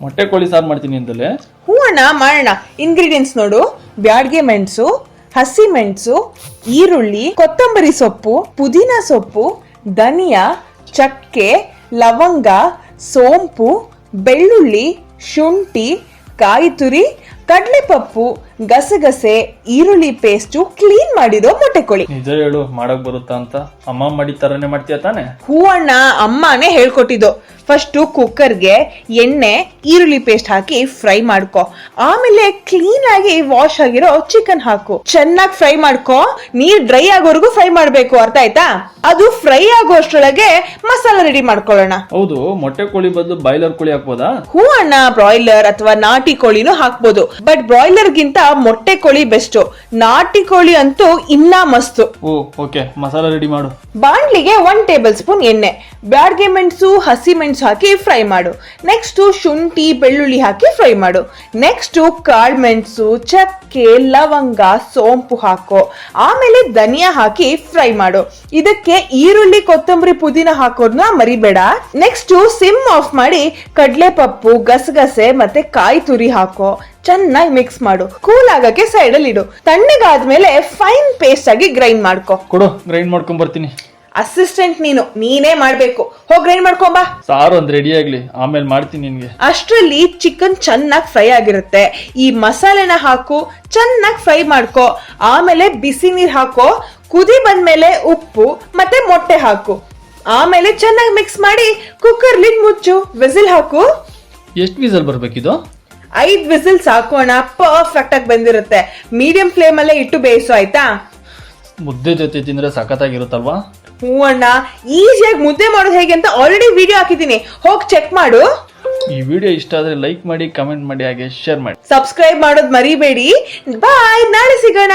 ಮೊಟ್ಟೆ ಕೋಳಿ ಸಾರು ಮಾಡ್ತೀನಿ ಅಂತಲೇ. ಹ್ಞೂ ಅಣ್ಣ ಮಾಡೋಣ ಇಂಗ್ರೀಡಿಯೆಂಟ್ಸ್ ನೋಡು. ಬ್ಯಾಡ್ಗೆ ಮೆಣಸು, ಹಸಿ ಮೆಣಸು, ಈರುಳ್ಳಿ, ಕೊತ್ತಂಬರಿ ಸೊಪ್ಪು, ಪುದೀನ ಸೊಪ್ಪು, ಧನಿಯಾ, ಚಕ್ಕೆ, ಲವಂಗ, ಸೋಂಪು, ಬೆಳ್ಳುಳ್ಳಿ, ಶುಂಠಿ ಕಾಯಿ ತುರಿ ಕಡಲೆಪಪ್ಪು ಗಸಗಸೆ ಈರುಳ್ಳಿ ಪೇಸ್ಟು ಕ್ಲೀನ್ ಮಾಡಿರೋ ಮೊಟ್ಟೆ ಕೋಳಿ ನಿಜ ಹೇಳು ಮಾಡಕ್ ಬರುತ್ತಾ ಅಂತ? ಅಮ್ಮ ಮಾಡಿದ ತರನೇ ಮಾಡ್ತೀಯ ತಾನೆ? ಹೂವಣ್ಣ ಅಮ್ಮನೇ ಹೇಳ್ಕೊಟ್ಟಿದ್ದು. ಫಸ್ಟು ಕುಕ್ಕರ್ಗೆ ಎಣ್ಣೆ ಈರುಳ್ಳಿ ಪೇಸ್ಟ್ ಹಾಕಿ ಫ್ರೈ ಮಾಡ್ಕೊ. ಆಮೇಲೆ ಕ್ಲೀನ್ ಆಗಿ ವಾಶ್ ಆಗಿರೋ ಚಿಕನ್ ಹಾಕು. ಚೆನ್ನಾಗಿ ಫ್ರೈ ಮಾಡ್ಕೊ. ನೀರ್ ಡ್ರೈ ಆಗೋವರೆಗೂ ಫ್ರೈ ಮಾಡ್ಬೇಕು ಅರ್ಥ ಆಯ್ತಾ? ಅದು ಫ್ರೈ ಆಗೋಷ್ಟ್ರೊಳಗೆ ಮಸಾಲಾ ರೆಡಿ ಮಾಡ್ಕೊಳ್ಳೋಣ. ಹೌದು ಮೊಟ್ಟೆ ಕೋಳಿ ಬದಲು ಬಾಯ್ಲರ್ ಕೋಳಿ ಹಾಕ್ಬೋದಾ? ಹೂ ಅಣ್ಣ ಬ್ರಾಯ್ಲರ್ ಅಥವಾ ನಾಟಿ ಕೋಳಿನೂ ಹಾಕ್ಬೋದು. ಬಟ್ ಬ್ರಾಯ್ಲರ್ ಗಿಂತ ಮೊಟ್ಟೆ ಕೋಳಿ ಬೆಸ್ಟ್. ನಾಟಿ ಕೋಳಿ ಅಂತೂ ಇನ್ನ ಮಸ್ತು. ಓ ಓಕೆ. ಮಸಾಲಾ ರೆಡಿ ಮಾಡು. ಬಾಂಡ್ಲಿಗೆ ಒನ್ ಟೇಬಲ್ ಸ್ಪೂನ್ ಎಣ್ಣೆ. ಬ್ಯಾಡ್ಗೆ ಮೆಣಸು ಹಸಿ ಮೆಣಸು ಹಾಕಿ ಫ್ರೈ ಮಾಡು. ನೆಕ್ಸ್ಟ್ ಶುಂಠಿ ಬೆಳ್ಳುಳ್ಳಿ ಹಾಕಿ ಫ್ರೈ ಮಾಡು. ನೆಕ್ಸ್ಟ್ ಕಾಳು ಮೆಣಸು ಚಕ್ಕೆ ಲವಂಗ ಸೋಂಪು ಹಾಕೋ. ಆಮೇಲೆ ಧನಿಯಾ ಹಾಕಿ ಫ್ರೈ ಮಾಡು. ಇದಕ್ಕೆ ಈರುಳ್ಳಿ ಕೊತ್ತಂಬರಿ ಪುದೀನ ಹಾಕೋದ್ನ ಮರಿಬೇಡ. ನೆಕ್ಸ್ಟ್ ಸಿಮ್ ಆಫ್ ಮಾಡಿ ಕಡಲೆ ಪಪ್ಪು ಗಸಗಸೆ ಮತ್ತೆ ಕಾಯಿ ತುರಿ ಹಾಕೋ. ಚೆನ್ನಾಗಿ ಮಿಕ್ಸ್ ಮಾಡು. ಕೂಲ್ ಆಗಕ್ಕೆ ಸೈಡ್ ಅಲ್ಲಿ ಇಡು. ತಣ್ಣಗಾದ್ಮೇಲೆ ಫೈನ್ ಪೇಸ್ಟ್ ಆಗಿ ಗ್ರೈಂಡ್ ಮಾಡ್ಕೋ. ಕೊಡು ಗ್ರೈಂಡ್ ಮಾಡ್ಕೊಂಡ್ ಬರ್ತೀನಿ. ಅಸಿಸ್ಟೆಂಟ್ ನೀನು ನೀನೇ ಮಾಡ್ಬೇಕು. ಹೋಗ್ ಗ್ರೈಂಡ್ ಮಾಡ್ಕೊಂಬಾ ಸಾರು ಒಂದ್ ರೆಡಿ ಆಗ್ಲಿ ಆಮೇಲೆ ಮಾಡ್ತೀನಿ ನಿನ್ಗೆ. ಅಷ್ಟರಲ್ಲಿ ಚಿಕನ್ ಚೆನ್ನಾಗಿ ಫ್ರೈ ಆಗಿರುತ್ತೆ. ಈ ಮಸಾಲೆನ ಹಾಕು ಚೆನ್ನಾಗಿ ಫ್ರೈ ಮಾಡ್ಕೊ. ಆಮೇಲೆ ಬಿಸಿ ನೀರ್ ಹಾಕೋ ಕುದಿ ಬಂದ್ಮೇಲೆ ಉಪ್ಪು ಮತ್ತೆ ಮೊಟ್ಟೆ ಹಾಕು. ಆಮೇಲೆ ಚೆನ್ನಾಗಿ ಮಿಕ್ಸ್ ಮಾಡಿ ಕುಕ್ಕರ್ ಲಿಡ್ ಮುಚ್ಚು. ವಿಸಿಲ್ ಹಾಕು. ಎಷ್ಟು ವೀಸಲ್ ಬರ್ಬೇಕಿದು? ಐದ್ ವಿಸಿಲ್ ಸಾಕೋಣ ಪರ್ಫೆಕ್ಟ್ ಆಗಿ ಬಂದಿರುತ್ತೆ. ಮೀಡಿಯಂ ಫ್ಲೇಮ್ ಅಲ್ಲೇ ಇಟ್ಟು ಬೇಯಿಸು ಆಯ್ತಾ? ಮುದ್ದೆ ಜೊತೆ ತಿಂದ್ರೆ ಸಖತ್ತಾಗಿರುತ್ತಲ್ವಾ? ಹ್ಞೂ ಅಣ್ಣ ಈಸಿಯಾಗಿ ಮುದ್ದೆ ಮಾಡೋದು ಹೇಗೆ ಅಂತ ಆಲ್ರೆಡಿ ವಿಡಿಯೋ ಹಾಕಿದ್ದೀನಿ. ಹೋಗಿ ಚೆಕ್ ಮಾಡು. ಈ ವಿಡಿಯೋ ಇಷ್ಟ ಆದ್ರೆ ಲೈಕ್ ಮಾಡಿ ಕಮೆಂಟ್ ಮಾಡಿ ಹಾಗೆ ಶೇರ್ ಮಾಡಿ. ಸಬ್ಸ್ಕ್ರೈಬ್ ಮಾಡೋದು ಮರಿಬೇಡಿ. ಬಾಯ್ ನಾಳೆ ಸಿಗೋಣ.